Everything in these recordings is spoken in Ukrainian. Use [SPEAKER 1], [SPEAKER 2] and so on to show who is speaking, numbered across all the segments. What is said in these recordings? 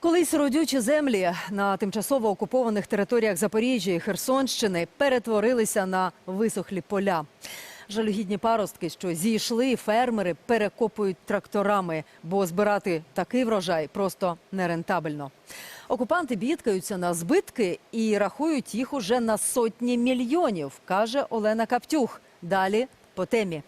[SPEAKER 1] Колись родючі землі на тимчасово окупованих територіях Запоріжжя і Херсонщини перетворилися на висохлі поля. Жалюгідні паростки, що зійшли, фермери перекопують тракторами, бо збирати такий врожай просто нерентабельно. Окупанти бідкаються на збитки і рахують їх уже на сотні мільйонів, каже Олена Каптюх. Далі по темі.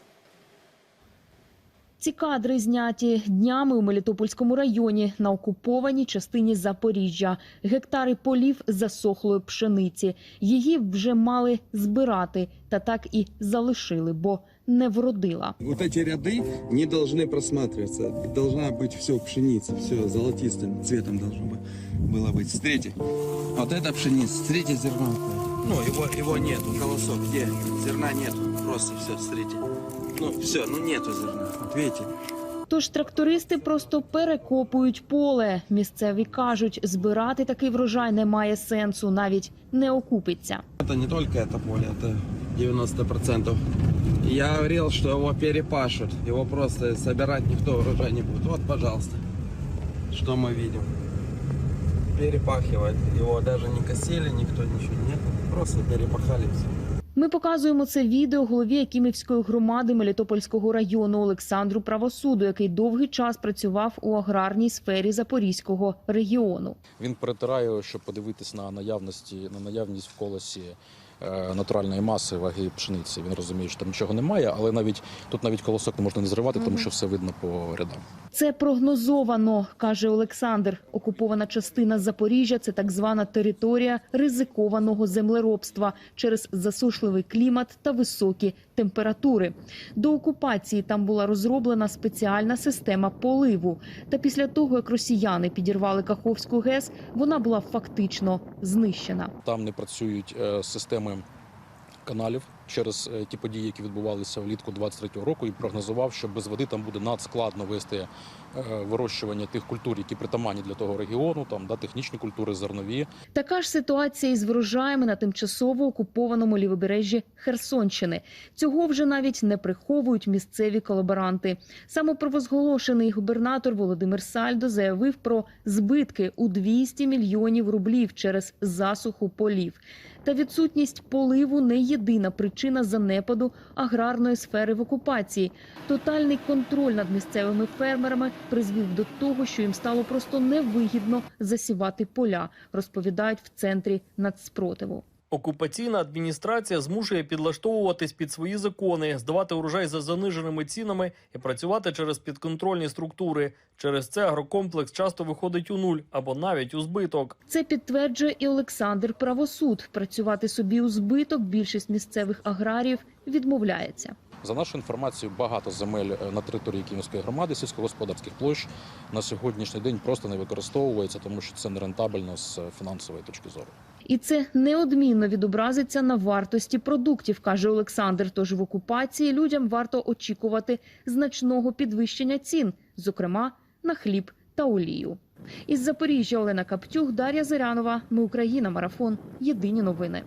[SPEAKER 2] Ці кадри зняті днями у Мелітопольському районі на окупованій частині Запоріжжя. Гектари полів засохлої пшениці. Її вже мали збирати, та так і залишили, бо не вродила.
[SPEAKER 3] Вот эти ряды не должны просматриваться. Должна быть все пшеница, все золотистым цветом должно бы- было быть. Смотрите, вот это пшеница, смотрите зерно. Ну, его, его нету, колосок, где? Зерна нету, просто все, смотрите. Ну, все, ну нету зерна, вот видите?
[SPEAKER 2] Тож трактористи просто перекопують поле. Місцеві кажуть, збирати такий врожай немає сенсу, навіть не окупиться.
[SPEAKER 3] Это не только это поле, это 90%. Я говорил, что его перепашут, его просто собирать никто урожай не будет. Вот, пожалуйста, что мы видим. Перепахивает. Его даже не косили, никто ничего нет. Просто перепахали все.
[SPEAKER 2] Ми показуємо це відео голові Якимівської громади Мелітопольського району Олександру Правосуду, який довгий час працював у аграрній сфері Запорізького регіону.
[SPEAKER 4] Він перетирає, щоб подивитись на наявності на наявність в колесі е, натуральної маси ваги пшениці. Він розуміє, що там нічого немає, але навіть тут навіть колосок не можна не зривати, тому що все видно по рядам.
[SPEAKER 2] Це прогнозовано, каже Олександр. Окупована частина Запоріжжя це так звана територія ризикованого землеробства через засушливий клімат та високі температури. До окупації там була розроблена спеціальна система поливу. Та після того, як росіяни підірвали Каховську ГЕС, вона була фактично знищена.
[SPEAKER 4] Там не працюють е, системи каналів через е, ті події, які відбувалися влітку 23-го року, і прогнозував, що без води там буде надскладно вести е, вирощування тих культур, які притаманні для того регіону, там да, технічні культури, зернові. Така
[SPEAKER 2] ж ситуація із врожаями на тимчасово окупованому лівобережжі Херсонщини. Цього вже навіть не приховують місцеві колаборанти. Самопровозголошений губернатор Володимир Сальдо заявив про збитки у 200 мільйонів рублів через засуху полів. Та відсутність поливу не єдина причина занепаду аграрної сфери в окупації. Тотальний контроль над місцевими фермерами призвів до того, що їм стало просто невигідно засівати поля, розповідають в центрі нацспротиву.
[SPEAKER 5] Окупаційна адміністрація змушує підлаштовуватись під свої закони, здавати урожай за заниженими цінами і працювати через підконтрольні структури. Через це агрокомплекс часто виходить у нуль або навіть у збиток.
[SPEAKER 2] Це підтверджує і Олександр Правосуд. Працювати собі у збиток більшість місцевих аграріїв відмовляється.
[SPEAKER 4] За нашою інформацією, багато земель е, на території Київської громади сільськогосподарських площ на сьогоднішній день просто не використовується, тому що це нерентабельно з фінансової точки зору.
[SPEAKER 2] І це неодмінно відобразиться на вартості продуктів, каже Олександр. Тож в окупації людям варто очікувати значного підвищення цін, зокрема на хліб та олію. Із Запоріжжя Олена Каптюх, Дар'я Зирянова. Ми Україна. Марафон. Єдині новини.